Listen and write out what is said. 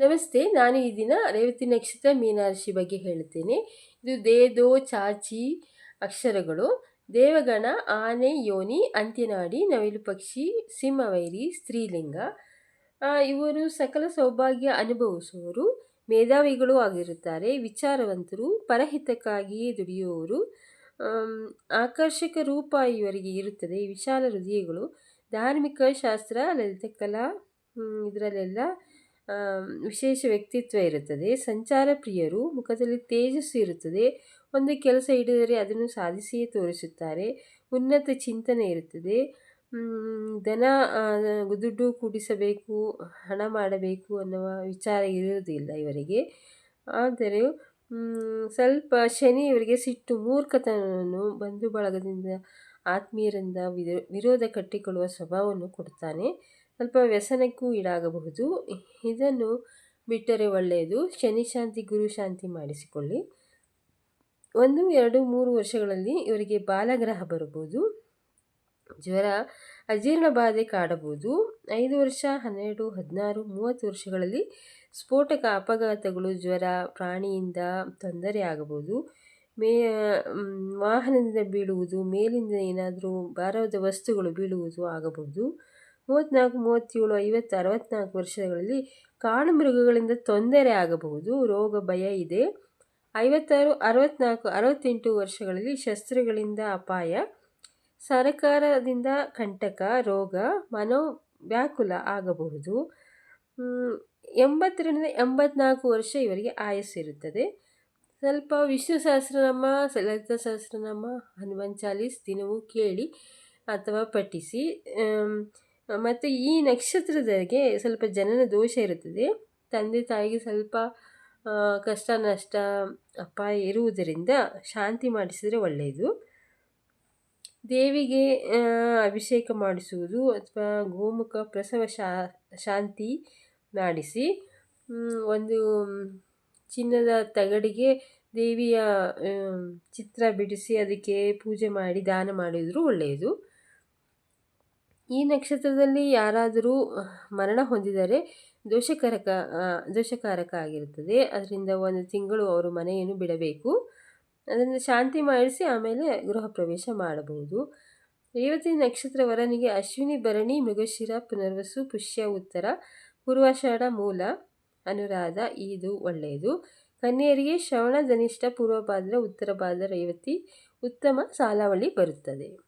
ನಮಸ್ತೆ, ನಾನು ಈ ದಿನ ರೇವತಿ ನಕ್ಷತ್ರ ಮೀನರಾಶಿ ಬಗ್ಗೆ ಹೇಳ್ತೇನೆ ಇದು ದೇದೋ ಚಾಚಿ ಅಕ್ಷರಗಳು. ದೇವಗಣ, ಆನೆ, ಯೋನಿ, ಅಂತ್ಯನಾಡಿ, ನವಿಲು ಪಕ್ಷಿ ಸಿಂಹವೈರಿ ಸ್ತ್ರೀಲಿಂಗ. ಇವರು ಸಕಲ ಸೌಭಾಗ್ಯ ಅನುಭವಿಸುವವರು, ಮೇಧಾವಿಗಳು ಆಗಿರುತ್ತಾರೆ, ವಿಚಾರವಂತರು ಪರಹಿತಕ್ಕಾಗಿಯೇ ದುಡಿಯುವವರು. ಆಕರ್ಷಕ ರೂಪ ಇವರಿಗೆ ಇರುತ್ತದೆ. ವಿಶಾಲ ಹೃದಯಗಳು, ಧಾರ್ಮಿಕ ಶಾಸ್ತ್ರ ಲಲಿತಕಲಾ ಇದರಲ್ಲೆಲ್ಲ ವಿಶೇಷ ವ್ಯಕ್ತಿತ್ವ ಇರುತ್ತದೆ. ಸಂಚಾರ ಪ್ರಿಯರು, ಮುಖದಲ್ಲಿ ತೇಜಸ್ಸು ಇರುತ್ತದೆ. ಒಂದು ಕೆಲಸ ಹಿಡಿದರೆ ಅದನ್ನು ಸಾಧಿಸಿಯೇ ತೋರಿಸುತ್ತಾರೆ. ಉನ್ನತ ಚಿಂತನೆ ಇರುತ್ತದೆ. ದನ ದುಡ್ಡು ಕೂಡಿಸಬೇಕು, ಹಣ ಮಾಡಬೇಕು ಅನ್ನುವ ವಿಚಾರ ಇರುವುದಿಲ್ಲ ಇವರಿಗೆ. ಆದರೆ ಸ್ವಲ್ಪ ಶನಿ ಇವರಿಗೆ ಸಿಟ್ಟು ಮೂರ್ಖತನವನ್ನು ಬಂಧು ಬಳಗದಿಂದ ಆತ್ಮೀಯರಿಂದ ವಿರೋಧ ಕಟ್ಟಿಕೊಳ್ಳುವ ಸ್ವಭಾವವನ್ನು ಕೊಡ್ತಾನೆ ಸ್ವಲ್ಪ ವ್ಯಸನಕ್ಕೂ ಈಡಾಗಬಹುದು. ಇದನ್ನು ಬಿಟ್ಟರೆ ಒಳ್ಳೆಯದು. ಶನಿ ಶಾಂತಿ, ಗುರು ಶಾಂತಿ ಮಾಡಿಸಿಕೊಳ್ಳಿ. ಒಂದು, ಎರಡು, ಮೂರು ವರ್ಷಗಳಲ್ಲಿ ಇವರಿಗೆ ಬಾಲಗ್ರಹ ಬರಬಹುದು. ಜ್ವರ, ಅಜೀರ್ಣ ಬಾಧೆ ಕಾಡಬಹುದು. ಐದು ವರ್ಷ, ಹನ್ನೆರಡು, ಹದಿನಾರು, ಮೂವತ್ತು ವರ್ಷಗಳಲ್ಲಿ ಸ್ಫೋಟಕ ಅಪಘಾತಗಳು, ಜ್ವರ, ಪ್ರಾಣಿಯಿಂದ ತೊಂದರೆ ಆಗಬಹುದು. ಮೇ ವಾಹನದಿಂದ ಬೀಳುವುದು, ಮೇಲಿಂದ ಏನಾದರೂ ಭಾರವಾದ ವಸ್ತುಗಳು ಬೀಳುವುದು ಆಗಬಹುದು. ಮೂವತ್ತ್ನಾಲ್ಕು ಮೂವತ್ತೇಳು, ಐವತ್ತು ಅರವತ್ತ್ನಾಲ್ಕು ವರ್ಷಗಳಲ್ಲಿ ಕಾಡು ಮೃಗಗಳಿಂದ ತೊಂದರೆ ಆಗಬಹುದು, ರೋಗ ಭಯ ಇದೆ. ಐವತ್ತಾರು ಅರವತ್ತ್ನಾಲ್ಕು ಅರವತ್ತೆಂಟು ವರ್ಷಗಳಲ್ಲಿ ಶಸ್ತ್ರಗಳಿಂದ ಅಪಾಯ, ಸರಕಾರದಿಂದ ಕಂಟಕ, ರೋಗ, ಮನೋವ್ಯಾಕುಲ ಆಗಬಹುದು. ಎಂಬತ್ತರಿಂದ ಎಂಬತ್ನಾಲ್ಕು ವರ್ಷ ಇವರಿಗೆ ಆಯಸ್ಸಿರುತ್ತದೆ ಸ್ವಲ್ಪ ವಿಷ್ಣು ಸಹಸ್ರನಾಮ ಲಲಿತ ಸಹಸ್ರನಾಮ ಹನುಮಾನ್ ಚಾಲೀಸ್ ದಿನವೂ ಕೇಳಿ ಅಥವಾ ಪಠಿಸಿ. ಮತ್ತು ಈ ನಕ್ಷತ್ರದವರಿಗೆ ಸ್ವಲ್ಪ ಜನನ ದೋಷ ಇರುತ್ತದೆ. ತಂದೆ ತಾಯಿಗೆ ಸ್ವಲ್ಪ ಕಷ್ಟ, ನಷ್ಟ, ಅಪಾಯ ಇರುವುದರಿಂದ ಶಾಂತಿ ಮಾಡಿಸಿದರೆ ಒಳ್ಳೆಯದು. ದೇವಿಗೆ ಅಭಿಷೇಕ ಮಾಡಿಸುವುದು ಅಥವಾ ಗೋಮುಖ ಪ್ರಸವ ಶಾಂತಿ ಮಾಡಿಸಿ ಒಂದು ಚಿನ್ನದ ತಗಡಿಗೆ ದೇವಿಯ ಚಿತ್ರ ಬಿಡಿಸಿ ಅದಕ್ಕೆ ಪೂಜೆ ಮಾಡಿ ದಾನ ಮಾಡಿದರೂ ಒಳ್ಳೆಯದು. ಈ ನಕ್ಷತ್ರದಲ್ಲಿ ಯಾರಾದರೂ ಮರಣ ಹೊಂದಿದರೆ ದೋಷಕಾರಕ ದೋಷಕಾರಕ ಆಗಿರುತ್ತದೆ. ಅದರಿಂದ ಒಂದು ತಿಂಗಳು ಅವರು ಮನೆಯನ್ನು ಬಿಡಬೇಕು. ಅದರಿಂದ ಶಾಂತಿ ಮಾಡಿಸಿ ಆಮೇಲೆ ಗೃಹ ಪ್ರವೇಶ ಮಾಡಬಹುದು. ರೇವತಿ ನಕ್ಷತ್ರ ವರನಿಗೆ ಅಶ್ವಿನಿ ಭರಣಿ, ಮೃಗಶಿರ, ಪುನರ್ವಸು, ಪುಷ್ಯ, ಉತ್ತರ, ಪೂರ್ವಾಷಾಢ, ಮೂಲ, ಅನುರಾಧ ಇದು ಒಳ್ಳೆಯದು. ಕನ್ಯರಿಗೆ ಶ್ರವಣ, ಧನಿಷ್ಠ ಪೂರ್ವಭಾದ್ರ ಉತ್ತರ ಭಾದ್ರ ರೇವತಿ ಉತ್ತಮ ಸಾಲಾವಳಿ ಬರುತ್ತದೆ.